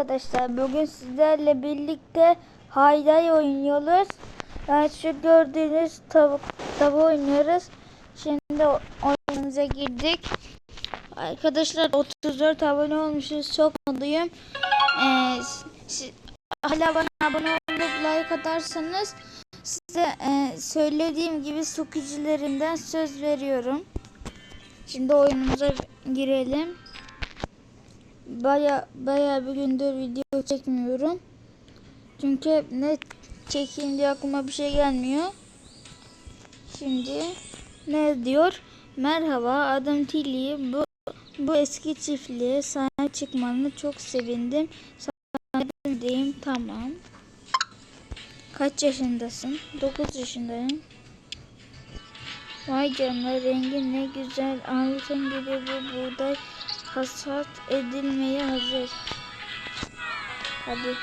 arkadaşlar. Bugün sizlerle birlikte hayday oynuyoruz. Yani şu gördüğünüz tavuk tavuğu oynuyoruz. Şimdi oyunumuza girdik. Arkadaşlar 34 abone olmuşuz. Çok mutluyum. Ee, hala bana abone olup like atarsanız size e, söylediğim gibi sokicilerimden söz veriyorum. Şimdi oyunumuza girelim. Baya baya bir gündür video çekmiyorum. Çünkü ne çekeyim diye aklıma bir şey gelmiyor. Şimdi ne diyor? Merhaba adım Tilly. Bu bu eski çiftliğe sahip çıkmanı çok sevindim. Sahibindeyim tamam. Kaç yaşındasın? 9 yaşındayım. Vay canına rengi ne güzel. Altın gibi bu buğday hasat edilmeye hazır. Hadi.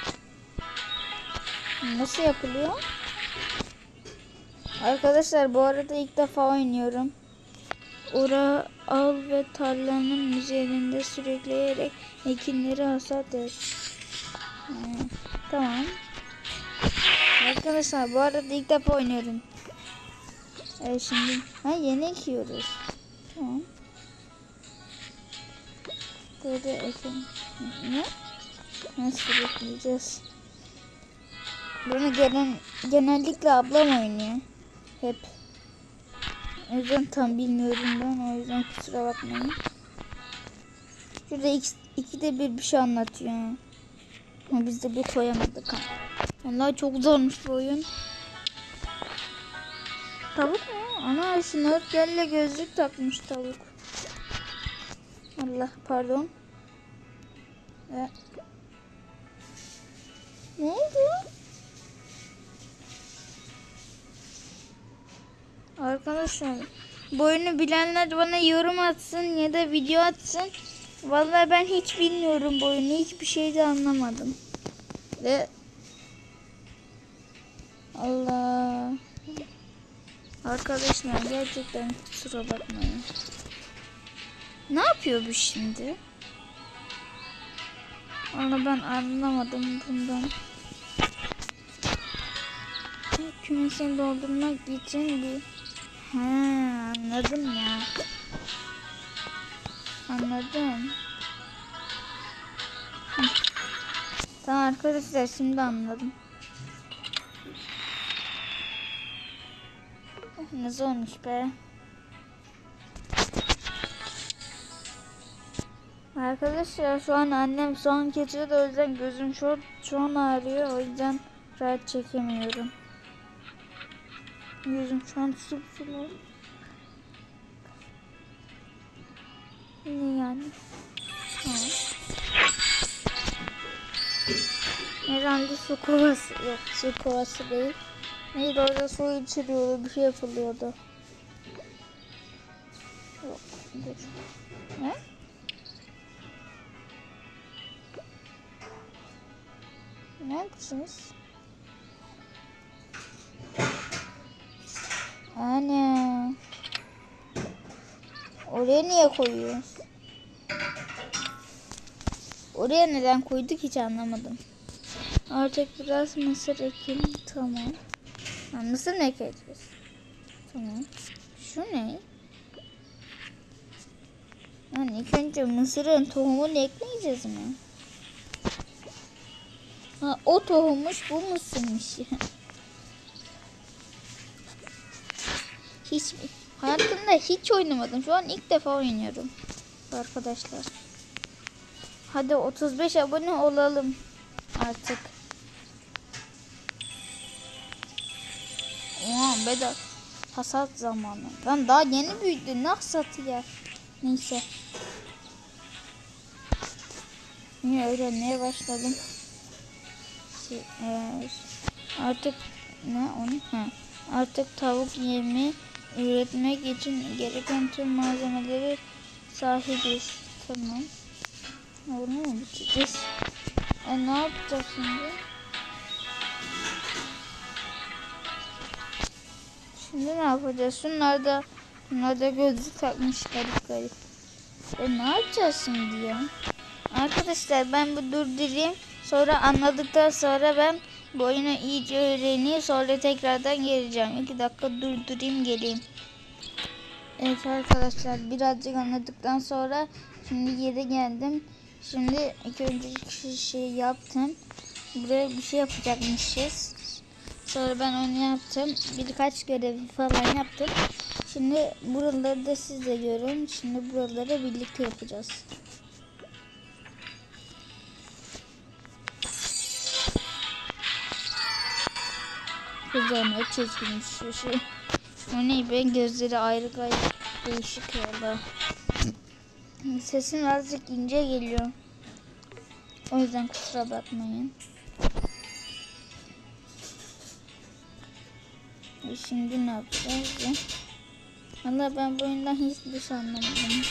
Nasıl yapılıyor? Arkadaşlar bu arada ilk defa oynuyorum. Ora al ve tarlanın üzerinde sürükleyerek ekinleri hasat et. Hmm, tamam. Arkadaşlar bu arada ilk defa oynuyorum. Evet şimdi ha yeni ekiyoruz. Tamam. Ekin. Ne? Nasıl sürükleyeceğiz? Bunu gelen, genellikle ablam oynuyor. Hep. O yüzden tam bilmiyorum ben. O yüzden kusura bakmayın. Şurada iki, ikide bir bir şey anlatıyor. Ama biz de bir koyamadık. ha. Vallahi çok zormuş bu oyun. Tavuk mu? Ana snorkelle gözlük takmış tavuk. Allah pardon. Ve... Ne oldu? Arkadaşlar bu oyunu bilenler bana yorum atsın ya da video atsın. Vallahi ben hiç bilmiyorum bu oyunu. Hiçbir şey de anlamadım. Ve Allah Arkadaşlar gerçekten kusura bakmayın. Ne yapıyor bu şimdi? Valla ben anlamadım bundan. Kümesini doldurmak için bir... He anladım ya. Anladım. Hı. Tamam arkadaşlar şimdi anladım. Ne zormuş be. Arkadaşlar şu an annem soğan kesiyor da o yüzden gözüm şu an ağrıyor. O yüzden rahat çekemiyorum. Gözüm şu an sulu. Ne yani? Tamam. Herhalde su kovası. Yok su kovası değil. Neydi orada su içiliyordu. Bir şey yapılıyordu. Yok. Dur. Ne? Ne yapacağız? Anne. Oraya niye koyuyoruz? Oraya neden koyduk hiç anlamadım. Artık biraz mısır ekelim. Tamam. Ha, mısır ne ekeceğiz? Tamam. Şu ne? Yani ilk önce mısırın tohumunu ekleyeceğiz mi? Ha, o tohummuş bu mısırmış. hiç hayatımda hiç oynamadım. Şu an ilk defa oynuyorum. Arkadaşlar. Hadi 35 abone olalım artık. Ulan bedava hasat zamanı. Ben daha yeni büyüdü. Ne hasatı ya? Neyse. Yine öğrenmeye başladım. Eee, artık ne onu? Ha. Artık tavuk yemi üretmek için gereken tüm malzemeleri sahibiz. Tamam. Bunu mu bitireceğiz? E ne yapacağız şimdi? Şimdi ne yapacağız? Şunlar da, şunlar da gözlük takmış garip garip. E ne yapacağız şimdi ya? Arkadaşlar ben bu durdurayım. Sonra anladıktan sonra ben bu oyunu iyice öğreneyim. Sonra tekrardan geleceğim. 2 dakika durdurayım geleyim. Evet arkadaşlar birazcık anladıktan sonra şimdi geri geldim. Şimdi ilk önce şey yaptım. Buraya bir şey yapacakmışız. Sonra ben onu yaptım. Birkaç görevi falan yaptım. Şimdi buraları da siz de görün. Şimdi buraları birlikte yapacağız. Kızarma çizgimiz şu şey. O ne be gözleri ayrı gayrı değişik ya Sesim azıcık ince geliyor. O yüzden kusura bakmayın. E Şimdi ne yapacağız ya? Valla ben bu oyundan hiçbir şey anlamadım.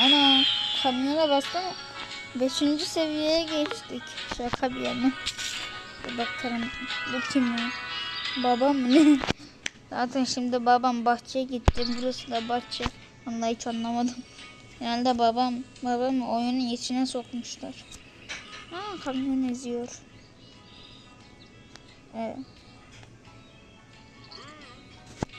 Ana kamyona bastım. Beşinci seviyeye geçtik. Şaka bir yana. Bir bakalım bu kim ya? Babam mı ne? Zaten şimdi babam bahçeye gitti. Burası da bahçe. Vallahi hiç anlamadım. Herhalde babam babam oyunun içine sokmuşlar. Ha kamyon eziyor. Evet.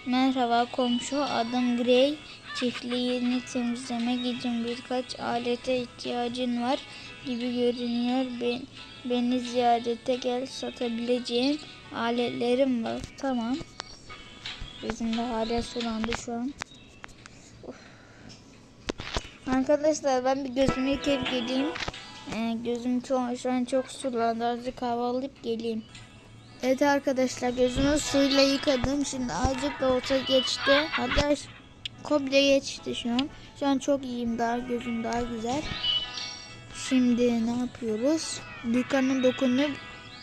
Merhaba komşu adım Grey. Çiftliğini temizlemek için birkaç alete ihtiyacın var gibi görünüyor. Ben, beni ziyarete gel satabileceğim aletlerim var. Tamam. Bizim de hala sulandı şu an. Of. Arkadaşlar ben bir gözümü yıkayıp geleyim. Ee, gözüm çok, şu an çok sulandı. Azıcık hava alıp geleyim. Evet arkadaşlar gözümü suyla yıkadım. Şimdi azıcık da olsa geçti. Hatta komple geçti şu an. Şu an çok iyiyim daha gözüm daha güzel. Şimdi ne yapıyoruz? Dükkanın dokunup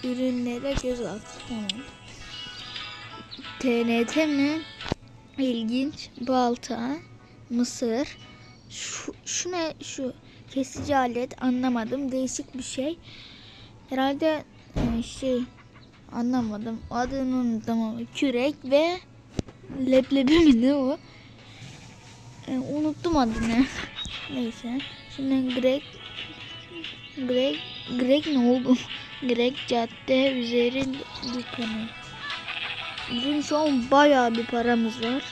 ürünlere göz at. Tamam. TNT mi? İlginç. Balta, mısır. Şu, şu ne? Şu kesici alet anlamadım. Değişik bir şey. Herhalde e, şey anlamadım. Adını unuttum kürek ve leblebi mi ne o? E, unuttum adını. Neyse. Şimdi Greg Greg Greg ne oldu? Greg cadde üzeri dükkanı. Bizim şu an bayağı bir paramız var.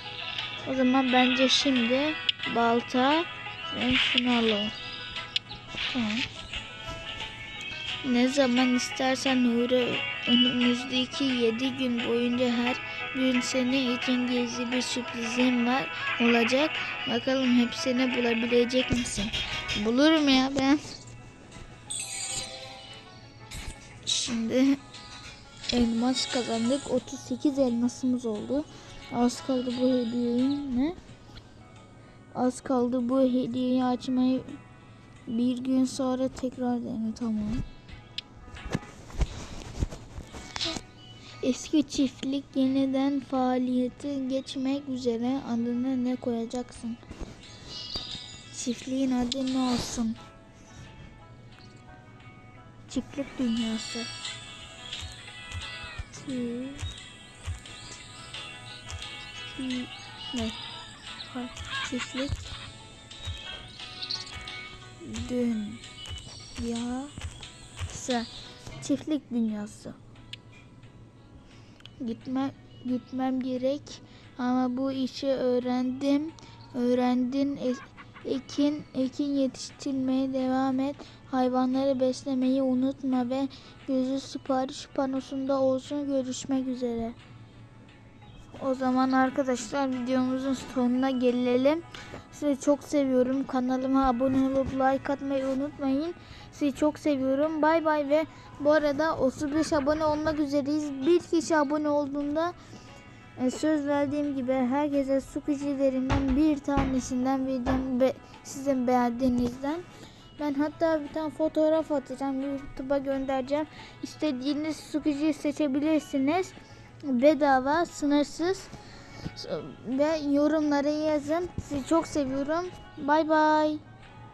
O zaman bence şimdi balta ve şunu alalım. Tamam. Ne zaman istersen Nuri önümüzdeki 7 gün boyunca her gün senin için gizli bir sürprizim var olacak. Bakalım hepsini bulabilecek misin? Bulurum ya ben. Şimdi elmas kazandık. 38 elmasımız oldu. Az kaldı bu hediyeyi ne? Az kaldı bu hediyeyi açmayı bir gün sonra tekrar dene tamam. Eski çiftlik yeniden faaliyete geçmek üzere adını ne koyacaksın? Çiftliğin adı ne olsun? Çiftlik dünyası. Çi- çi- ne? Ha, Çiftlik dünyası. Çiftlik dünyası. Gitme, gitmem gerek ama bu işi öğrendim. Öğrendin ekin ekin yetiştirmeye devam et. Hayvanları beslemeyi unutma ve gözü sipariş panosunda olsun. Görüşmek üzere. O zaman arkadaşlar videomuzun sonuna gelelim. Sizi çok seviyorum. Kanalıma abone olup like atmayı unutmayın. Sizi çok seviyorum. Bay bay ve bu arada 35 abone olmak üzereyiz. Bir kişi abone olduğunda e, söz verdiğim gibi herkese su kişilerinden bir tanesinden vereceğim be, sizin beğendiğinizden. Ben hatta bir tane fotoğraf atacağım. YouTube'a göndereceğim. İstediğiniz su kişiyi seçebilirsiniz. Bedava, sınırsız. Ve yorumlara yazın. Sizi çok seviyorum. Bay bay.